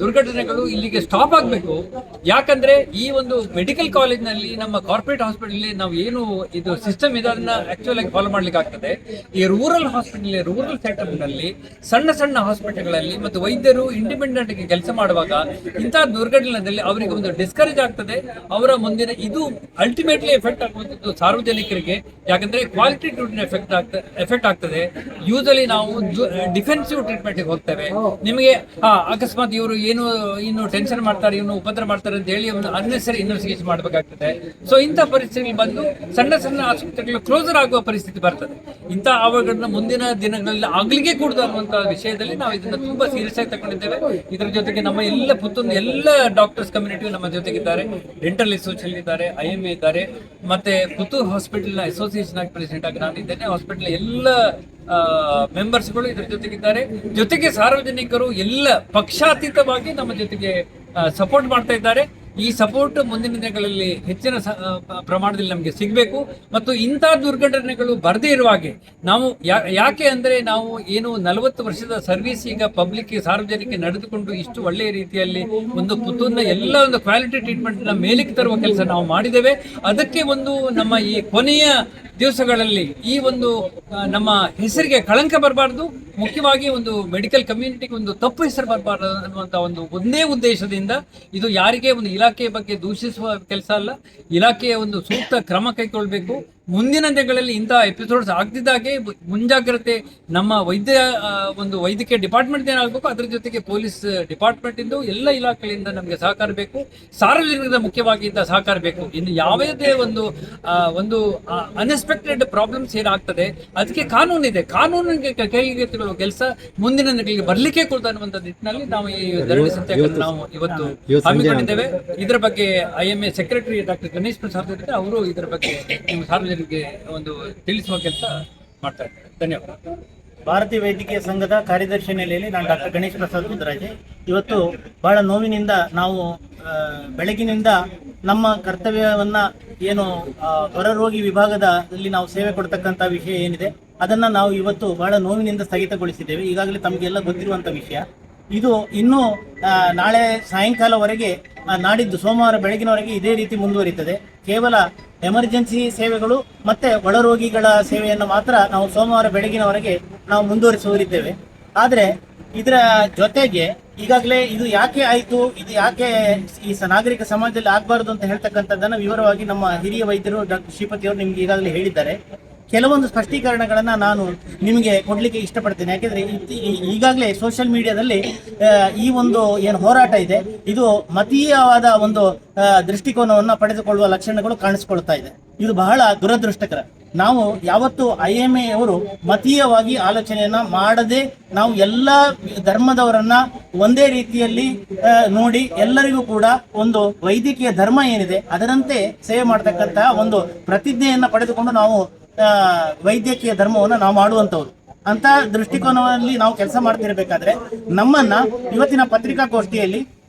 ದುರ್ಘಟನೆಗಳು ಇಲ್ಲಿಗೆ ಸ್ಟಾಪ್ ಆಗಬೇಕು. ಯಾಕಂದ್ರೆ ಒಂದು ಮೆಡಿಕಲ್ ಕಾಲೇಜ್ನಲ್ಲಿ ನಮ್ಮ ಕಾರ್ಪೊರೇಟ್ ಹಾಸ್ಪಿಟಲ್ ನಾವು ಏನು ಇದು ಸಿಸ್ಟಮ್ ಇದೆ, ಅದನ್ನ ಆಕ್ಚುಲ್ ಆಗಿ ಫಾಲೋ ಮಾಡ್ಲಿಕ್ಕೆ ಆಗ್ತದೆ. ಈ ರೂರಲ್ ಹಾಸ್ಪಿಟಲ್ ರೂರಲ್ ಸೆಟಪ್ನಲ್ಲಿ ಸಣ್ಣ ಸಣ್ಣ ಹಾಸ್ಪಿಟಲ್ಗಳಲ್ಲಿ ಮತ್ತು ವೈದ್ಯರು ಇಂಡಿಪೆಂಡೆಂಟ್ ಆಗಿ ಕೆಲಸ ಮಾಡುವಾಗ ಇಂತಹ ದುರ್ಘಟನೆಯಲ್ಲಿ ಅವರಿಗೆ ಒಂದು ಡಿಸ್ಕರೇಜ್ ಆಗ್ತದೆ. ಅವರ ಮುಂದಿನ ಇದು ಅಲ್ಟಿಮೇಟ್ಲಿ ಎಫೆಕ್ಟ್ ಆಗುವಂಥದ್ದು ಸಾರ್ವಜನಿಕರಿಗೆ, ಯಾಕಂದ್ರೆ ಕ್ವಾಲಿಟಿ ಟ್ರೀಟ್ಮೆಂಟ್ ಎಫೆಕ್ಟ್ ಆಗ್ತದೆ ಎಫೆಕ್ಟ್ ಆಗ್ತದೆ. ಯೂಸಲಿ ನಾವು ಡಿಫೆನ್ಸಿವ್ ಟ್ರೀಟ್ಮೆಂಟ್ ಹೋಗ್ತೇವೆ. ನಿಮಗೆ ಅಕಸ್ಮಾತ್ ಇವರು ಏನು, ಇನ್ನು ಟೆನ್ಷನ್ ಮಾಡ್ತಾರೆ, ಇವನು ಉಪದ್ರ ಮಾಡ್ತಾರೆ ಅಂತ ಹೇಳಿ ಒಂದು ಅನ್ನೆಸರಿ ಇನ್ವೆಸ್ಟಿಗೇಷನ್ ಮಾಡಬೇಕಾಗ್ತದೆ. ಸೊ ಇಂಥ ಪರಿಸ್ಥಿತಿಗಳು ಬಂದು ಸಣ್ಣ ಸಣ್ಣ ಆಸ್ಪತ್ರೆಗಳು ಕ್ಲೋಸರ್ ಆಗುವ ಪರಿಸ್ಥಿತಿ ಬರ್ತದೆ. ಇಂಥ ಅವಘಡನ ಮುಂದಿನ ದಿನಗಳಲ್ಲಿ ಆಗ್ಲಿಕ್ಕೆ ಕೂಡದು ಅನ್ನುವಂಥ ವಿಷಯದಲ್ಲಿ ನಾವು ಇದನ್ನ ತುಂಬಾ ಸೀರಿಯಸ್ ಆಗಿ ತಗೊಂಡಿದ್ದೇವೆ. ಇದರ ಜೊತೆಗೆ ನಮ್ಮ ಎಲ್ಲ ಪುತ್ತೂರು ಎಲ್ಲ ಡಾಕ್ಟರ್ಸ್ ಕಮ್ಯುನಿಟಿ ನಮ್ಮ ಜೊತೆಗಿದ್ದಾರೆ. ಡೆಂಟಲ್ ಅಸೋಸಿಯೇಷನ್ ಇದ್ದಾರೆ ಐ ಎಂ ಎ ಇದ್ದಾರೆ. ಮತ್ತೆ ಪುತ್ತೂರು ಹಾಸ್ಪಿಟಲ್ ಅಸೋಸಿಯೇಷನ್ ಆಗಿ ಪ್ರೆಸಿಡೆಂಟ್ ಆಗಿ ನಾನು ಇದ್ದೇನೆ. ಹಾಸ್ಪಿಟಲ್ ಎಲ್ಲ ಮೆಂಬರ್ಸ್ಗಳು ಇದರ ಜೊತೆಗಿದ್ದಾರೆ. ಜೊತೆಗೆ ಸಾರ್ವಜನಿಕರು ಎಲ್ಲ ಪಕ್ಷಾತೀತವಾಗಿ ನಮ್ಮ ಜೊತೆಗೆ ಸಪೋರ್ಟ್ ಮಾಡ್ತಾ ಇದ್ದಾರೆ. ಈ ಸಪೋರ್ಟ್ ಮುಂದಿನ ದಿನಗಳಲ್ಲಿ ಹೆಚ್ಚಿನ ಪ್ರಮಾಣದಲ್ಲಿ ನಮಗೆ ಸಿಗಬೇಕು. ಮತ್ತು ಇಂಥ ದುರ್ಘಟನೆಗಳು ಬರದೇ ಇರುವ ಹಾಗೆ ನಾವು ಯಾಕೆ ಅಂದರೆ ನಾವು ಏನು ನಲವತ್ತು ವರ್ಷದ ಸರ್ವಿಸ್ ಈಗ ಪಬ್ಲಿಕ್ ಸಾರ್ವಜನಿಕ ನಡೆದುಕೊಂಡು ಇಷ್ಟು ಒಳ್ಳೆಯ ರೀತಿಯಲ್ಲಿ ಒಂದು ಪುತ್ತೂರಿನ ಎಲ್ಲ ಒಂದು ಕ್ವಾಲಿಟಿ ಟ್ರೀಟ್ಮೆಂಟ್ನ ಮೇಲಕ್ಕೆ ತರುವ ಕೆಲಸ ನಾವು ಮಾಡಿದ್ದೇವೆ. ಅದಕ್ಕೆ ಒಂದು ನಮ್ಮ ಈ ಕೊನೆಯ ದಿವಸಗಳಲ್ಲಿ ಈ ಒಂದು ನಮ್ಮ ಹೆಸರಿಗೆ ಕಳಂಕ ಬರಬಾರ್ದು. ಮುಖ್ಯವಾಗಿ ಒಂದು ಮೆಡಿಕಲ್ ಕಮ್ಯುನಿಟಿಗೆ ಒಂದು ತಪ್ಪು ಹೆಸರು ಬರಬಾರ್ದು ಅನ್ನುವಂಥ ಒಂದು ಒಂದೇ ಉದ್ದೇಶದಿಂದ ಇದು ಯಾರಿಗೆ ಒಂದು ಇಲಾಖೆಯ ಬಗ್ಗೆ ದೂಷಿಸುವ ಕೆಲಸ ಅಲ್ಲ. ಇಲಾಖೆಯ ಒಂದು ಸೂಕ್ತ ಕ್ರಮ ಕೈಗೊಳ್ಳಬೇಕು. ಮುಂದಿನ ದಿನಗಳಲ್ಲಿ ಇಂತಹ ಎಪಿಸೋಡ್ಸ್ ಆಗ್ತಿದ್ದಾಗೆ ಮುಂಜಾಗ್ರತೆ ನಮ್ಮ ವೈದ್ಯ ಒಂದು ವೈದ್ಯಕೀಯ ಡಿಪಾರ್ಟ್ಮೆಂಟ್ ಏನಾಗಬೇಕು ಅದರ ಜೊತೆಗೆ ಪೊಲೀಸ್ ಡಿಪಾರ್ಟ್ಮೆಂಟ್ ಇಂದು ಎಲ್ಲ ಇಲಾಖೆಗಳಿಂದ ನಮಗೆ ಸಹಕಾರ ಬೇಕು. ಸಾರ್ವಜನಿಕರ ಮುಖ್ಯವಾಗಿ ಇಂಥ ಸಹಕಾರ ಬೇಕು. ಇನ್ನು ಯಾವುದೇ ಒಂದು ಒಂದು ಅನ್ಎಕ್ಸ್ಪೆಕ್ಟೆಡ್ ಪ್ರಾಬ್ಲಮ್ಸ್ ಏನಾಗ್ತದೆ ಅದಕ್ಕೆ ಕಾನೂನಿದೆ ಕಾನೂನಿಗೆ ಕಾನೂನು ಕೈಗೆ ಕೆಲಸ ಮುಂದಿನ ದಿನಗಳಿಗೆ ಬರಲಿಕ್ಕೆ ಕೂಡ ಅನ್ನುವಂಥ ನಿಟ್ಟಿನಲ್ಲಿ ನಾವು ಈ ಧರಣಿ ಸತ್ಯಾಗ್ರಹ ನಾವು ಇವತ್ತು ಹಮ್ಮಿಕೊಂಡಿದ್ದೇವೆ. ಇದರ ಬಗ್ಗೆ I M A secretary doctor Ganesh Prasad ಅವರು ಇದರ ಬಗ್ಗೆ ನಿಮ್ಮ ಸಾರ್ವಜನಿಕರಿಗೆ ಒಂದು ತಿಳಿಸುವ ಕೆಲಸ ಮಾಡ್ತಾ ಇದ್ದಾರೆ. ಧನ್ಯವಾದ. ಭಾರತೀಯ ವೈದ್ಯಕೀಯ ಸಂಘದ ಕಾರ್ಯದರ್ಶಿ ನೆಲೆಯಲ್ಲಿ ನಾನು ಡಾಕ್ಟರ್ ಗಣೇಶ್ ಪ್ರಸಾದ್ ಮುದ್ರಾಜೆ ಇವತ್ತು ಬಹಳ ನೋವಿನಿಂದ ನಾವು ಬೆಳಗಿನಿಂದ ನಮ್ಮ ಕರ್ತವ್ಯವನ್ನ ಏನು ರೋಗಿ ಹೊರರೋಗಿ ವಿಭಾಗದಲ್ಲಿ ನಾವು ಸೇವೆ ಕೊಡ್ತಕ್ಕಂಥ ವಿಷಯ ಏನಿದೆ, ಅದನ್ನ ನಾವು ಇವತ್ತು ಬಹಳ ನೋವಿನಿಂದ ಸ್ಥಗಿತಗೊಳಿಸಿದ್ದೇವೆ. ಈಗಾಗಲೇ ತಮಗೆಲ್ಲ ಗೊತ್ತಿರುವಂತ ವಿಷಯ. ಇದು ಇನ್ನೂ ನಾಳೆ ಸಾಯಂಕಾಲವರೆಗೆ ನಾಡಿದ್ದು ಸೋಮವಾರ ಬೆಳಗಿನವರೆಗೆ ಇದೇ ರೀತಿ ಮುಂದುವರಿತದೆ. ಕೇವಲ ಎಮರ್ಜೆನ್ಸಿ ಸೇವೆಗಳು ಮತ್ತೆ ಒಳರೋಗಿಗಳ ಸೇವೆಯನ್ನು ಮಾತ್ರ ನಾವು ಸೋಮವಾರ ಬೆಳಗಿನವರೆಗೆ ನಾವು ಮುಂದುವರಿಸುವರಿದ್ದೇವೆ ಆದರೆ ಇದರ ಜೊತೆಗೆ ಈಗಾಗಲೇ ಇದು ಯಾಕೆ ಆಯಿತು, ಇದು ಯಾಕೆ ಈ ನಾಗರಿಕ ಸಮಾಜದಲ್ಲಿ ಆಗಬಾರ್ದು ಅಂತ ಹೇಳ್ತಕ್ಕಂಥದ್ದನ್ನು ವಿವರವಾಗಿ ನಮ್ಮ ಹಿರಿಯ ವೈದ್ಯರು ಡಾಕ್ಟರ್ ಶ್ರೀಪತಿ ಅವರು ನಿಮ್ಗೆ ಈಗಾಗಲೇ ಹೇಳಿದ್ದಾರೆ. ಕೆಲವೊಂದು ಸ್ಪಷ್ಟೀಕರಣಗಳನ್ನು ನಾನು ನಿಮಗೆ ಕೊಡಲಿಕ್ಕೆ ಇಷ್ಟಪಡ್ತೇನೆ. ಯಾಕೆಂದರೆ ಈಗಾಗಲೇ ಸೋಷಿಯಲ್ ಮೀಡಿಯಾದಲ್ಲಿ ಈ ಒಂದು ಏನು ಹೋರಾಟ ಇದೆ. ಇದು ಮತೀಯವಾದ ಒಂದು ದೃಷ್ಟಿಕೋನವನ್ನು ಪಡೆದುಕೊಳ್ಳುವ ಲಕ್ಷಣಗಳು ಕಾಣಿಸ್ಕೊಳ್ತಾ ಇದೆ. ಇದು ಬಹಳ ದುರದೃಷ್ಟಕರ. ನಾವು ಯಾವತ್ತು ಐ ಎಂ ಎ ಅವರು ಮತೀಯವಾಗಿ ಆಲೋಚನೆಯನ್ನ ಮಾಡದೆ ನಾವು ಎಲ್ಲ ಧರ್ಮದವರನ್ನ ಒಂದೇ ರೀತಿಯಲ್ಲಿ ನೋಡಿ ಎಲ್ಲರಿಗೂ ಕೂಡ ಒಂದು ವೈದ್ಯಕೀಯ ಧರ್ಮ ಏನಿದೆ, ಅದರಂತೆ ಸೇವೆ ಮಾಡತಕ್ಕಂತಹ ಒಂದು ಪ್ರತಿಜ್ಞೆಯನ್ನ ಪಡೆದುಕೊಂಡು ನಾವು ವೈದ್ಯಕೀಯ ಧರ್ಮವನ್ನು ನಾವು ಮಾಡುವಂಥವ್ರು. ಅಂತ ದೃಷ್ಟಿಕೋನದಲ್ಲಿ ನಾವು ಕೆಲಸ ಮಾಡ್ತಿರ್ಬೇಕಾದ್ರೆ ನಮ್ಮನ್ನ ಇವತ್ತಿನ ಪತ್ರಿಕಾಗೋಷ್ಠಿಯಲ್ಲಿ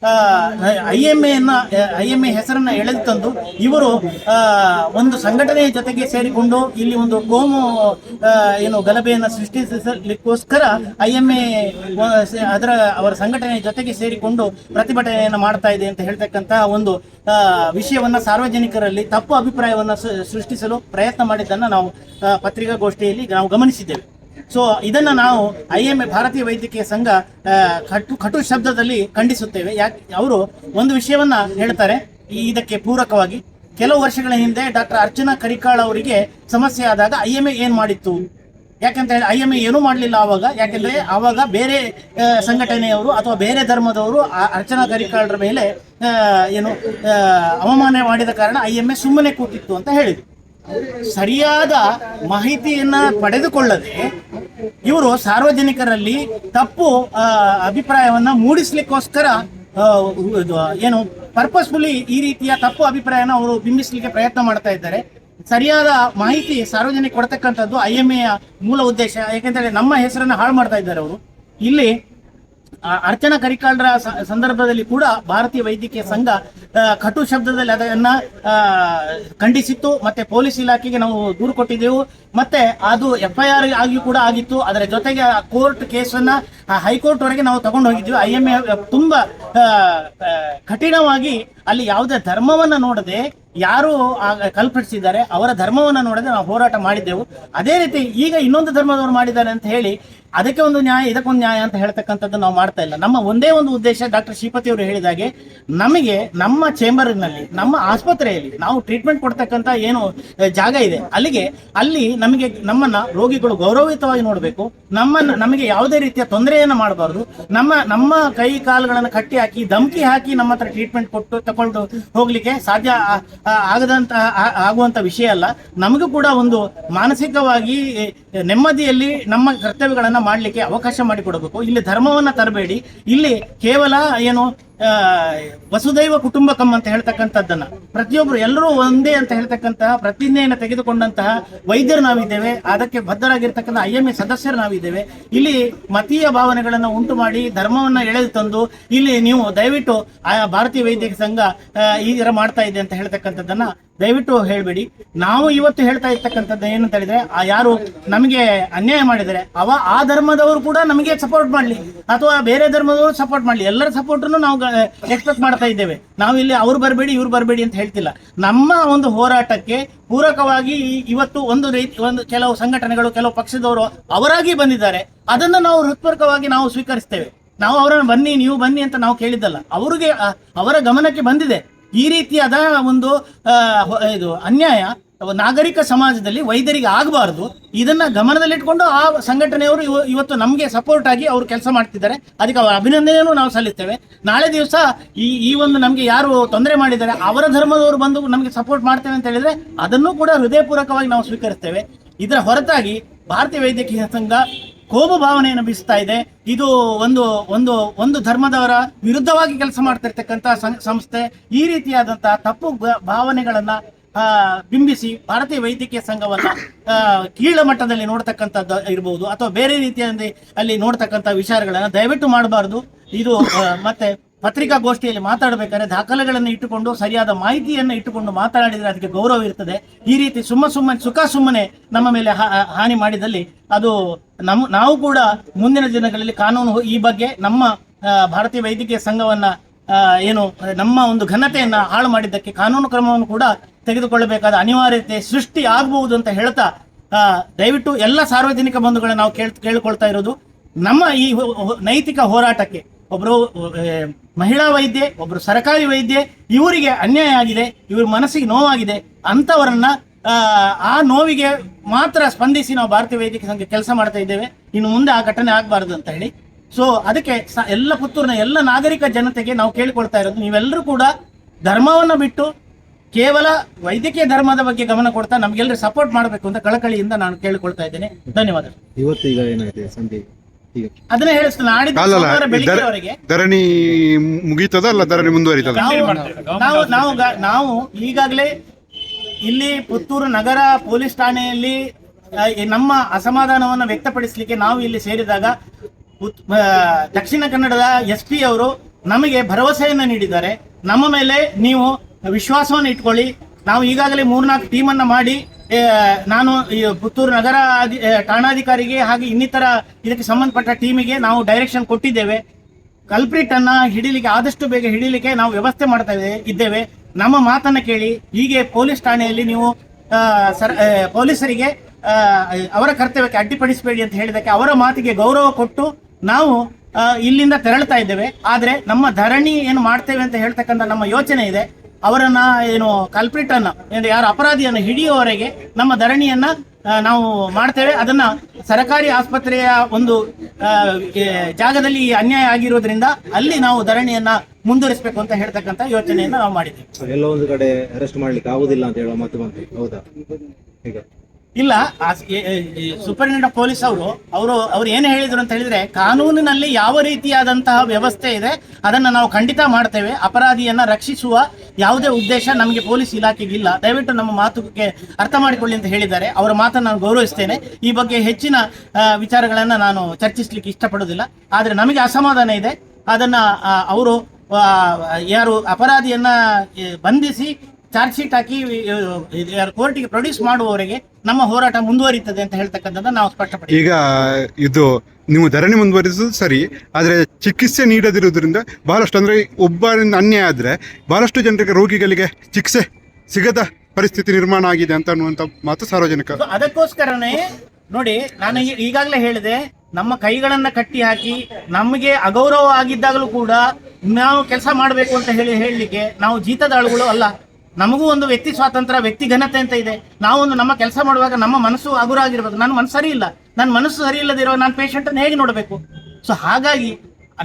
ಐ ಎಂ ಎನ್ನ ಐ ಎಂ ಎ ಹೆಸರನ್ನ ಎಳೆದು ತಂದು ಇವರು ಒಂದು ಸಂಘಟನೆಯ ಜೊತೆಗೆ ಸೇರಿಕೊಂಡು ಇಲ್ಲಿ ಒಂದು ಕೋಮು ಏನು ಗಲಭೆಯನ್ನು ಸೃಷ್ಟಿಸಲಿಕ್ಕೋಸ್ಕರ ಐ ಎಂ ಎ ಅದರ, ಅವರ ಸಂಘಟನೆಯ ಜೊತೆಗೆ ಸೇರಿಕೊಂಡು ಪ್ರತಿಭಟನೆಯನ್ನು ಮಾಡ್ತಾ ಇದೆ ಅಂತ ಹೇಳ್ತಕ್ಕಂತಹ ಒಂದು ವಿಷಯವನ್ನು ಸಾರ್ವಜನಿಕರಲ್ಲಿ ತಪ್ಪು ಅಭಿಪ್ರಾಯವನ್ನು ಸೃಷ್ಟಿಸಲು ಪ್ರಯತ್ನ ಮಾಡಿದ್ದನ್ನು ನಾವು ಪತ್ರಿಕಾಗೋಷ್ಠಿಯಲ್ಲಿ ನಾವು ಗಮನಿಸಿದ್ದೇವೆ. ಸೊ ಇದನ್ನ ನಾವು ಐ ಎಂ ಎ ಭಾರತೀಯ ವೈದ್ಯಕೀಯ ಸಂಘ ಕಟು ಕಟು ಶಬ್ದದಲ್ಲಿ ಖಂಡಿಸುತ್ತೇವೆ. ಯಾಕೆ, ಅವರು ಒಂದು ವಿಷಯವನ್ನ ಹೇಳ್ತಾರೆ, ಈ- ಇದಕ್ಕೆ ಪೂರಕವಾಗಿ. ಕೆಲವು ವರ್ಷಗಳ ಹಿಂದೆ ಡಾಕ್ಟರ್ ಅರ್ಚನಾ ಕರಿಕಾಳ್ ಅವರಿಗೆ ಸಮಸ್ಯೆ ಆದಾಗ ಐ ಎಂ ಎ ಏನ್ ಮಾಡಿತ್ತು? ಯಾಕಂತ ಹೇಳಿ ಐ ಎಂ ಎ ಏನೂ ಮಾಡಲಿಲ್ಲ ಆವಾಗ. ಯಾಕೆಂದ್ರೆ ಆವಾಗ ಬೇರೆ ಸಂಘಟನೆಯವರು ಅಥವಾ ಬೇರೆ ಧರ್ಮದವರು ಅರ್ಚನಾ ಕರಿಕಾಳರ ಮೇಲೆ ಏನು ಅವಮಾನ ಮಾಡಿದ ಕಾರಣ ಐ ಸುಮ್ಮನೆ ಕೂತಿತ್ತು ಅಂತ ಹೇಳಿದ್ರು. ಸರಿಯಾದ ಮಾಹಿತಿಯನ್ನ ಪಡೆದುಕೊಳ್ಳದೆ ಇವರು ಸಾರ್ವಜನಿಕರಲ್ಲಿ ತಪ್ಪು ಅಭಿಪ್ರಾಯವನ್ನ ಮೂಡಿಸ್ಲಿಕ್ಕೋಸ್ಕರ ಏನು, ಪರ್ಪಸ್ಫುಲಿ ಈ ರೀತಿಯ ತಪ್ಪು ಅಭಿಪ್ರಾಯನ ಅವರು ಬಿಂಬಿಸಲಿಕ್ಕೆ ಪ್ರಯತ್ನ ಮಾಡ್ತಾ ಇದ್ದಾರೆ. ಸರಿಯಾದ ಮಾಹಿತಿ ಸಾರ್ವಜನಿಕ ಕೊಡ್ತಕ್ಕಂಥದ್ದು ಐ ಎಂ ಎ ಮೂಲ ಉದ್ದೇಶ. ಯಾಕೆಂದ್ರೆ ನಮ್ಮ ಹೆಸರನ್ನ ಹಾಳು ಮಾಡ್ತಾ ಇದ್ದಾರೆ ಅವರು. ಇಲ್ಲಿ ಅರ್ಚನಾ ಕರಿಕಾಳರ ಸ- ಸಂದರ್ಭದಲ್ಲಿ ಕೂಡ ಭಾರತೀಯ ವೈದ್ಯಕೀಯ ಸಂಘ ಕಟು ಶಬ್ದದಲ್ಲಿ ಅದನ್ನ ಖಂಡಿಸಿತ್ತು. ಮತ್ತೆ ಪೊಲೀಸ್ ಇಲಾಖೆಗೆ ನಾವು ದೂರು ಕೊಟ್ಟಿದ್ದೆವು. ಮತ್ತೆ ಅದು ಎಫ್ ಐ ಆರ್ ಆಗಿ ಕೂಡ ಆಗಿತ್ತು. ಅದರ ಜೊತೆಗೆ ಕೋರ್ಟ್ ಕೇಸನ್ನ ಹೈಕೋರ್ಟ್ ವರೆಗೆ ನಾವು ತಗೊಂಡು ಹೋಗಿದ್ವಿ ಐ ಎಂ ಎ ತುಂಬಾ ಕಠಿಣವಾಗಿ ಅಲ್ಲಿ ಯಾವುದೇ ಧರ್ಮವನ್ನ ನೋಡದೆ ಯಾರು ಕಲ್ಪಿಸಿದ್ದಾರೆ, ಅವರ ಧರ್ಮವನ್ನ ನೋಡದೆ ನಾವು ಹೋರಾಟ ಮಾಡಿದ್ದೆವು. ಅದೇ ರೀತಿ ಈಗ ಇನ್ನೊಂದು ಧರ್ಮದವರು ಮಾಡಿದ್ದಾರೆ ಅಂತ ಹೇಳಿ ಅದಕ್ಕೆ ಒಂದು ನ್ಯಾಯ, ಇದಕ್ಕೊಂದು ನ್ಯಾಯ ಅಂತ ಹೇಳ್ತಕ್ಕಂಥದ್ದು ನಾವು ಮಾಡ್ತಾ ಇಲ್ಲ. ನಮ್ಮ ಒಂದೇ ಒಂದು ಉದ್ದೇಶ ಡಾಕ್ಟರ್ ಶ್ರೀಪತಿ ಅವರು ಹೇಳಿದಾಗೆ ನಮಗೆ ನಮ್ಮ ಚೇಂಬರ್ನಲ್ಲಿ, ನಮ್ಮ ಆಸ್ಪತ್ರೆಯಲ್ಲಿ ನಾವು ಟ್ರೀಟ್ಮೆಂಟ್ ಕೊಡ್ತಕ್ಕಂಥ ಏನು ಜಾಗ ಇದೆ. ಅಲ್ಲಿಗೆ, ಅಲ್ಲಿ ನಮಗೆ ನಮ್ಮನ್ನ ರೋಗಿಗಳು ಗೌರವಯುತವಾಗಿ ನೋಡಬೇಕು. ನಮ್ಮನ್ನ, ನಮಗೆ ಯಾವುದೇ ರೀತಿಯ ತೊಂದರೆಯನ್ನು ಮಾಡಬಾರ್ದು. ನಮ್ಮ ನಮ್ಮ ಕೈ ಕಾಲುಗಳನ್ನು ಕಟ್ಟಿ ಹಾಕಿ, ಧಮಕಿ ಹಾಕಿ ನಮ್ಮ ಹತ್ರ ಟ್ರೀಟ್ಮೆಂಟ್ ಕೊಟ್ಟು, ತಕೊಂಡು ಹೋಗ್ಲಿಕ್ಕೆ ಸಾಧ್ಯ ಆಗದಂತ ಆಗುವಂತ ವಿಷಯ ಅಲ್ಲ. ನಮಗೂ ಕೂಡ ಒಂದು ಮಾನಸಿಕವಾಗಿ ನೆಮ್ಮದಿಯಲ್ಲಿ ನಮ್ಮ ಕರ್ತವ್ಯಗಳನ್ನ ಮಾಡಲಿಕ್ಕೆ ಅವಕಾಶ ಮಾಡಿಕೊಡಬೇಕು. ಇಲ್ಲಿ ಧರ್ಮವನ್ನ ತರಬೇಡಿ. ಇಲ್ಲಿ ಕೇವಲ ಏನು ವಸುದೈವ ಕುಟುಂಬಕಂ ಅಂತ ಹೇಳ್ತಕ್ಕಂಥದ್ದನ್ನ. ಪ್ರತಿಯೊಬ್ಬರು ಎಲ್ಲರೂ ಒಂದೇ ಅಂತ ಹೇಳ್ತಕ್ಕಂತಹ ಪ್ರತಿಜ್ಞೆಯನ್ನು ತೆಗೆದುಕೊಂಡಂತಹ ವೈದ್ಯರು ನಾವಿದ್ದೇವೆ. ಅದಕ್ಕೆ ಬದ್ಧರಾಗಿರ್ತಕ್ಕಂಥ ಐ ಎಂ ಎ ಸದಸ್ಯರು ನಾವಿದ್ದೇವೆ. ಇಲ್ಲಿ ಮತೀಯ ಭಾವನೆಗಳನ್ನು ಉಂಟು ಮಾಡಿ ಧರ್ಮವನ್ನ ಎಳೆದು ತಂದು ಇಲ್ಲಿ ನೀವು ದಯವಿಟ್ಟು ಆ ಭಾರತೀಯ ವೈದ್ಯಕೀಯ ಸಂಘ ಈ ತರ ಮಾಡ್ತಾ ಇದೆ ಅಂತ ಹೇಳ್ತಕ್ಕಂಥದ್ದನ್ನ ದಯವಿಟ್ಟು ಹೇಳ್ಬೇಡಿ. ನಾವು ಇವತ್ತು ಹೇಳ್ತಾ ಇರ್ತಕ್ಕಂಥದ್ದು ಏನಂತ ಹೇಳಿದ್ರೆ, ಆ ಯಾರು ನಮಗೆ ಅನ್ಯಾಯ ಮಾಡಿದರೆ, ಅವ ಆ ಧರ್ಮದವರು ಕೂಡ ನಮಗೆ ಸಪೋರ್ಟ್ ಮಾಡ್ಲಿ. ಅಥವಾ ಬೇರೆ ಧರ್ಮದವರು ಸಪೋರ್ಟ್ ಮಾಡ್ಲಿ. ಎಲ್ಲರ ಸಪೋರ್ಟನ್ನು ನಾವು ಎಕ್ಸ್ಪೆಕ್ಟ್ ಮಾಡ್ತಾ ಇದ್ದೇವೆ. ನಾವು ಇಲ್ಲಿ ಅವ್ರು ಬರಬೇಡಿ, ಇವ್ರು ಬರಬೇಡಿ ಅಂತ ಹೇಳ್ತಿಲ್ಲ. ನಮ್ಮ ಒಂದು ಹೋರಾಟಕ್ಕೆ ಪೂರಕವಾಗಿ ಇವತ್ತು ಒಂದು ರೀತಿ ಒಂದು ಕೆಲವು ಸಂಘಟನೆಗಳು, ಕೆಲವು ಪಕ್ಷದವರು ಅವರಾಗಿ ಬಂದಿದ್ದಾರೆ. ಅದನ್ನು ನಾವು ಹೃತ್ಪೂರ್ವಕವಾಗಿ ನಾವು ಸ್ವೀಕರಿಸ್ತೇವೆ. ನಾವು ಅವರನ್ನು ಬನ್ನಿ, ನೀವು ಬನ್ನಿ ಅಂತ ನಾವು ಕೇಳಿದ್ದಲ್ಲ. ಅವರಿಗೆ ಅವರ ಗಮನಕ್ಕೆ ಬಂದಿದೆ. ಈ ರೀತಿಯಾದ ಒಂದು ಇದು ಅನ್ಯಾಯ ನಾಗರಿಕ ಸಮಾಜದಲ್ಲಿ ವೈದ್ಯರಿಗೆ ಆಗಬಾರ್ದು. ಇದನ್ನ ಗಮನದಲ್ಲಿಟ್ಕೊಂಡು ಆ ಸಂಘಟನೆಯವರು ಇವ- ಇವತ್ತು ನಮಗೆ ಸಪೋರ್ಟ್ ಆಗಿ ಅವರು ಕೆಲಸ ಮಾಡ್ತಿದ್ದಾರೆ. ಅದಕ್ಕೆ ಅವರ ಅಭಿನಂದನೆಯನ್ನು ನಾವು ಸಲ್ಲಿಸ್ತೇವೆ. ನಾಳೆ ದಿವಸ ಈ ಈ ಒಂದು ನಮಗೆ ಯಾರು ತೊಂದರೆ ಮಾಡಿದ್ದಾರೆ, ಅವರ ಧರ್ಮದವರು ಬಂದು ನಮಗೆ ಸಪೋರ್ಟ್ ಮಾಡ್ತೇವೆ ಅಂತ ಹೇಳಿದ್ರೆ ಅದನ್ನು ಕೂಡ ಹೃದಯಪೂರ್ವಕವಾಗಿ ನಾವು ಸ್ವೀಕರಿಸ್ತೇವೆ. ಇದರ ಹೊರತಾಗಿ ಭಾರತೀಯ ವೈದ್ಯಕೀಯ ಸಂಘ ಕೋಪು ಭಾವನೆಯನ್ನು ಬೀಸ್ತಾ ಇದೆ. ಇದು ಒಂದು ಒಂದು ಒಂದು ಧರ್ಮದವರ ವಿರುದ್ಧವಾಗಿ ಕೆಲಸ ಮಾಡ್ತಿರ್ತಕ್ಕಂಥ ಸಂಸ್ಥೆ ಈ ರೀತಿಯಾದಂತಹ ತಪ್ಪು ಭಾವನೆಗಳನ್ನ ಬಿಂಬಿಸಿ ಭಾರತೀಯ ವೈದ್ಯಕೀಯ ಸಂಘವನ್ನ ಕೀಳ ಮಟ್ಟದಲ್ಲಿ ನೋಡ್ತಕ್ಕಂಥದ್ದು ಇರಬಹುದು ಅಥವಾ ಬೇರೆ ರೀತಿಯಲ್ಲಿ ಅಲ್ಲಿ ನೋಡ್ತಕ್ಕಂಥ ವಿಚಾರಗಳನ್ನ ದಯವಿಟ್ಟು ಮಾಡಬಾರ್ದು. ಇದು ಮತ್ತೆ ಪತ್ರಿಕಾಗೋಷ್ಠಿಯಲ್ಲಿ ಮಾತಾಡಬೇಕಾದ್ರೆ ದಾಖಲೆಗಳನ್ನು ಇಟ್ಟುಕೊಂಡು, ಸರಿಯಾದ ಮಾಹಿತಿಯನ್ನು ಇಟ್ಟುಕೊಂಡು ಮಾತನಾಡಿದರೆ ಅದಕ್ಕೆ ಗೌರವ ಇರ್ತದೆ. ಈ ರೀತಿ ಸುಮ್ಮ ಸುಮ್ಮನೆ, ಸುಖ ಸುಮ್ಮನೆ ನಮ್ಮ ಮೇಲೆ ಹಾನಿ ಮಾಡಿದಲ್ಲಿ ಅದು ನಮ್, ನಾವು ಕೂಡ ಮುಂದಿನ ದಿನಗಳಲ್ಲಿ ಕಾನೂನು ಈ ಬಗ್ಗೆ ನಮ್ಮ ಭಾರತೀಯ ವೈದ್ಯಕೀಯ ಸಂಘವನ್ನ ಏನು, ನಮ್ಮ ಒಂದು ಘನತೆಯನ್ನ ಹಾಳು ಮಾಡಿದ್ದಕ್ಕೆ ಕಾನೂನು ಕ್ರಮವನ್ನು ಕೂಡ ತೆಗೆದುಕೊಳ್ಳಬೇಕಾದ ಅನಿವಾರ್ಯತೆ ಸೃಷ್ಟಿ ಆಗಬಹುದು ಅಂತ ಹೇಳ್ತಾ ದಯವಿಟ್ಟು ಎಲ್ಲ ಸಾರ್ವಜನಿಕ ಬಂಧುಗಳನ್ನ ನಾವು ಕೇಳ್, ಕೇಳಿಕೊಳ್ತಾ ಇರೋದು. ನಮ್ಮ ಈ ನೈತಿಕ ಹೋರಾಟಕ್ಕೆ ಒಬ್ಬರು ಮಹಿಳಾ ವೈದ್ಯೆ ಒಬ್ಬರು ಸರ್ಕಾರಿ ವೈದ್ಯೆ, ಇವರಿಗೆ ಅನ್ಯಾಯ ಆಗಿದೆ, ಇವ್ರ ಮನಸ್ಸಿಗೆ ನೋವಾಗಿದೆ ಅಂಥವರನ್ನ ಆ ನೋವಿಗೆ ಮಾತ್ರ ಸ್ಪಂದಿಸಿ ನಾವು ಭಾರತೀಯ ವೈದ್ಯಕೀಯ ಸಂಘ ಕೆಲಸ ಮಾಡ್ತಾ ಇದ್ದೇವೆ. ಇನ್ನು ಮುಂದೆ ಆ ಘಟನೆ ಆಗಬಾರದು ಅಂತ ಹೇಳಿ ಸೊ ಅದಕ್ಕೆ ಎಲ್ಲ ಪುತ್ತೂರಿನ ಎಲ್ಲ ನಾಗರಿಕ ಜನತೆಗೆ ನಾವು ಕೇಳಿಕೊಳ್ತಾ ಇರೋದು ನೀವೆಲ್ಲರೂ ಕೂಡ ಧರ್ಮವನ್ನು ಬಿಟ್ಟು ಕೇವಲ ವೈದ್ಯಕೀಯ ಧರ್ಮದ ಬಗ್ಗೆ ಗಮನ ಕೊಡ್ತಾ ನಮ್ಗೆಲ್ಲರೂ ಸಪೋರ್ಟ್ ಮಾಡಬೇಕು ಅಂತ ಕಳಕಳಿಯಿಂದ ನಾನು ಕೇಳಿಕೊಳ್ತಾ ಇದ್ದೇನೆ. ಧನ್ಯವಾದ ಇವತ್ತು ಈಗ ಏನಾಗಿದೆ ಸಂಧಿ ಈಗ ಅದನ್ನೇ ಹೇಳಿಸ್ತೇನೆ. ನಾಡಿದ್ದು ಬೆಳಿಗ್ಗೆವರೆಗೆ ಧರಣಿ ಮುಗೀತದ ಅಲ್ಲ ಧರಣಿ ಮುಂದುವರಿತದ? ನಾವು ನಾವು ನಾವು ಈಗಾಗಲೇ ಇಲ್ಲಿ ಪುತ್ತೂರು ನಗರ ಪೊಲೀಸ್ ಠಾಣೆಯಲ್ಲಿ ನಮ್ಮ ಅಸಮಾಧಾನವನ್ನು ವ್ಯಕ್ತಪಡಿಸಲಿಕ್ಕೆ ನಾವು ಇಲ್ಲಿ ಸೇರಿದಾಗ ದಕ್ಷಿಣ ಕನ್ನಡದ ಎಸ್ ಪಿ ಅವರು ನಮಗೆ ಭರವಸೆಯನ್ನು ನೀಡಿದ್ದಾರೆ. ನಮ್ಮ ಮೇಲೆ ನೀವು ವಿಶ್ವಾಸವನ್ನು ಇಟ್ಕೊಳ್ಳಿ. ನಾವು ಈಗಾಗಲೇ ಮೂರ್ನಾಲ್ಕು ಟೀಮನ್ನು ಮಾಡಿ ನಾನು ಈ ಪುತ್ತೂರು ನಗರ ಠಾಣಾಧಿಕಾರಿಗೆ ಹಾಗೆ ಇನ್ನಿತರ ಇದಕ್ಕೆ ಸಂಬಂಧಪಟ್ಟ ಟೀಮಿಗೆ ನಾವು ಡೈರೆಕ್ಷನ್ ಕೊಟ್ಟಿದ್ದೇವೆ. ಕಲ್ಪ್ರಿಟ್ ಅನ್ನ ಹಿಡಿಲಿಕ್ಕೆ, ಆದಷ್ಟು ಬೇಗ ಹಿಡಿಲಿಕ್ಕೆ ನಾವು ವ್ಯವಸ್ಥೆ ಮಾಡ್ತಾ ಇದ್ದೇವೆ- ನಮ್ಮ ಮಾತನ್ನ ಕೇಳಿ, ಹೀಗೆ ಪೊಲೀಸ್ ಠಾಣೆಯಲ್ಲಿ ನೀವು ಸರ್ ಪೊಲೀಸರಿಗೆ ಅವರ ಕರ್ತವ್ಯಕ್ಕೆ ಅಡ್ಡಿಪಡಿಸಬೇಡಿ ಅಂತ ಹೇಳಿದಕ್ಕೆ ಅವರ ಮಾತಿಗೆ ಗೌರವ ಕೊಟ್ಟು ನಾವು ಇಲ್ಲಿಂದ ತೆರಳ್ತಾ ಇದ್ದೇವೆ. ಆದ್ರೆ ನಮ್ಮ ಧರಣಿ ಏನು ಮಾಡ್ತೇವೆ ಅಂತ ಹೇಳ್ತಕ್ಕಂಥ ನಮ್ಮ ಯೋಚನೆ ಇದೆ. ಅವರನ್ನ ಏನು ಕಲ್ಪ್ರಿಟ್ ಅನ್ನ ಯಾರು ಅಪರಾಧಿಯನ್ನು ಹಿಡಿಯುವವರೆಗೆ ನಮ್ಮ ಧರಣಿಯನ್ನ ನಾವು ಮಾಡ್ತೇವೆ. ಅದನ್ನ ಸರಕಾರಿ ಆಸ್ಪತ್ರೆಯ ಒಂದು ಜಾಗದಲ್ಲಿ ಅನ್ಯಾಯ ಆಗಿರೋದ್ರಿಂದ ಅಲ್ಲಿ ನಾವು ಧರಣಿಯನ್ನ ಮುಂದುವರಿಸಬೇಕು ಅಂತ ಹೇಳ್ತಕ್ಕಂಥ ಯೋಚನೆಯನ್ನ ನಾವು ಮಾಡಿದ್ದೇವೆ. ಎಲ್ಲ ಒಂದು ಕಡೆ ಅರೆಸ್ಟ್ ಮಾಡ್ಲಿಕ್ಕೆ ಆಗುದಿಲ್ಲ ಅಂತ ಹೇಳುವ ಮಾತು ಬಂತು. ಹೌದಾ? ಈಗ ಇಲ್ಲ ಸೂಪರಿಂಟೆಂಡೆಂಟ್ ಆಫ್ ಪೊಲೀಸ್ ಅವರು ಅವರು, ಅವ್ರು ಏನು ಹೇಳಿದ್ರು ಅಂತ ಹೇಳಿದ್ರೆ, ಕಾನೂನಿನಲ್ಲಿ ಯಾವ ರೀತಿಯಾದಂತಹ ವ್ಯವಸ್ಥೆ ಇದೆ, ಅದನ್ನ ನಾವು ಖಂಡಿತ ಮಾಡ್ತೇವೆ. ಅಪರಾಧಿಯನ್ನ ರಕ್ಷಿಸುವ ಯಾವುದೇ ಉದ್ದೇಶ ನಮಗೆ ಪೊಲೀಸ್ ಇಲಾಖೆಗೆ ಇಲ್ಲ ದಯವಿಟ್ಟು ನಮ್ಮ ಮಾತುಗೆ ಅರ್ಥ ಮಾಡಿಕೊಳ್ಳಿ ಅಂತ ಹೇಳಿದ್ದಾರೆ. ಅವರ ಮಾತನ್ನು ನಾನು ಗೌರವಿಸ್ತೇನೆ. ಈ ಬಗ್ಗೆ ಹೆಚ್ಚಿನ ವಿಚಾರಗಳನ್ನು ನಾನು ಚರ್ಚಿಸ್ಲಿಕ್ಕೆ ಇಷ್ಟಪಡೋದಿಲ್ಲ ಆದರೆ ನಮಗೆ ಅಸಮಾಧಾನ ಇದೆ. ಅದನ್ನ ಅವರು ಯಾರು ಅಪರಾಧಿಯನ್ನ ಬಂಧಿಸಿ, ಚಾರ್ಜ್ ಶೀಟ್ ಹಾಕಿ ಕೋರ್ಟಿಗೆ ಪ್ರೊಡ್ಯೂಸ್ ಮಾಡುವವರೆಗೆ ನಮ್ಮ ಹೋರಾಟ ಮುಂದುವರಿಯುತ್ತದೆ ಅಂತ ಹೇಳ್ತಕ್ಕಂಥದ್ದು ನಾವು ಸ್ಪಷ್ಟಪಡಿಸಿ ಈಗ ಇದು ನೀವು ಧರಣಿ ಮುಂದುವರಿಸೋದು ಸರಿ ಆದರೆ ಚಿಕಿತ್ಸೆ ನೀಡದಿರುವುದರಿಂದ ಬಹಳಷ್ಟು ಅಂದರೆ ಒಬ್ಬರಿಂದ ಅನ್ಯಾಯ ಆದರೆ ಬಹಳಷ್ಟು ಜನರಿಗೆ ರೋಗಿಗಳಿಗೆ ಚಿಕಿತ್ಸೆ ಸಿಗದ ಪರಿಸ್ಥಿತಿ ನಿರ್ಮಾಣ ಆಗಿದೆ ಅಂತ ಅನ್ನುವಂಥ ಮಾತು ಸಾರ್ವಜನಿಕ. ಅದಕ್ಕೋಸ್ಕರನೇ ನೋಡಿ ನಾನು ಈಗಾಗಲೇ ಹೇಳಿದೆ ನಮ್ಮ ಕೈಗಳನ್ನ ಕಟ್ಟಿ ಹಾಕಿ ನಮಗೆ ಅಗೌರವ ಆಗಿದ್ದಾಗಲೂ ಕೂಡ ನಾವು ಕೆಲಸ ಮಾಡಬೇಕು ಅಂತ ಹೇಳಿ ಹೇಳಲಿಕ್ಕೆ ನಾವು ಜೀತದಾಳುಗಳು ಅಲ್ಲ. ನಮಗೂ ಒಂದು ವ್ಯಕ್ತಿ ಸ್ವಾತಂತ್ರ್ಯ, ವ್ಯಕ್ತಿ ಘನತೆ ಅಂತ ಇದೆ. ನಾವೊಂದು ನಮ್ಮ ಕೆಲಸ ಮಾಡುವಾಗ ನಮ್ಮ ಮನಸ್ಸು ಹಗುರ ಆಗಿರ್ಬೇಕು ನನ್ನ ಮನಸ್ಸು ಸರಿ ಇಲ್ಲ. ನನ್ನ ಮನಸ್ಸು ಸರಿ ಇಲ್ಲದಿರೋ ನಾನು ಪೇಷಂಟ್ ಅನ್ನು ಹೇಗೆ ನೋಡಬೇಕು? ಸೊ ಹಾಗಾಗಿ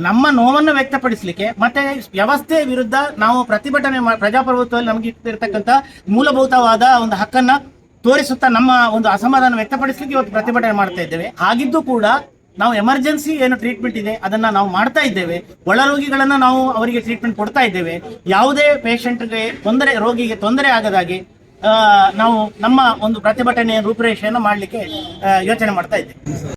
ನಮ್ಮ ನೋವನ್ನು ವ್ಯಕ್ತಪಡಿಸಲಿಕ್ಕೆ ಮತ್ತೆ ವ್ಯವಸ್ಥೆ ವಿರುದ್ಧ ನಾವು ಪ್ರತಿಭಟನೆ ಪ್ರಜಾಪ್ರಭುತ್ವದಲ್ಲಿ ನಮಗೆ ಇರ್ತಕ್ಕಂಥ ಮೂಲಭೂತವಾದ ಒಂದು ಹಕ್ಕನ್ನ ತೋರಿಸುತ್ತಾ ನಮ್ಮ ಒಂದು ಅಸಮಾಧಾನ ವ್ಯಕ್ತಪಡಿಸಲಿಕ್ಕೆ ಇವತ್ತು ಪ್ರತಿಭಟನೆ ಮಾಡ್ತಾ ಇದ್ದೇವೆ. ಹಾಗಿದ್ದು ಕೂಡ ನಾವು ಎಮರ್ಜೆನ್ಸಿ ಏನು ಟ್ರೀಟ್ಮೆಂಟ್ ಇದೆ, ಅದನ್ನ ನಾವು ಮಾಡ್ತಾ ಇದ್ದೇವೆ. ಒಳ ರೋಗಿಗಳನ್ನ ನಾವು ಅವರಿಗೆ ಟ್ರೀಟ್ಮೆಂಟ್ ಕೊಡ್ತಾ ಇದ್ದೇವೆ. ಯಾವುದೇ ಪೇಷಂಟ್ಗೆ ತೊಂದರೆ, ರೋಗಿಗೆ ತೊಂದರೆ ಆಗದಾಗೆ ನಾವು ನಮ್ಮ ಒಂದು ಪ್ರತಿಭಟನೆಯ ರೂಪುರೇಷೆಯನ್ನು ಮಾಡಲಿಕ್ಕೆ ಯೋಚನೆ ಮಾಡ್ತಾ ಇದ್ದೇವೆ.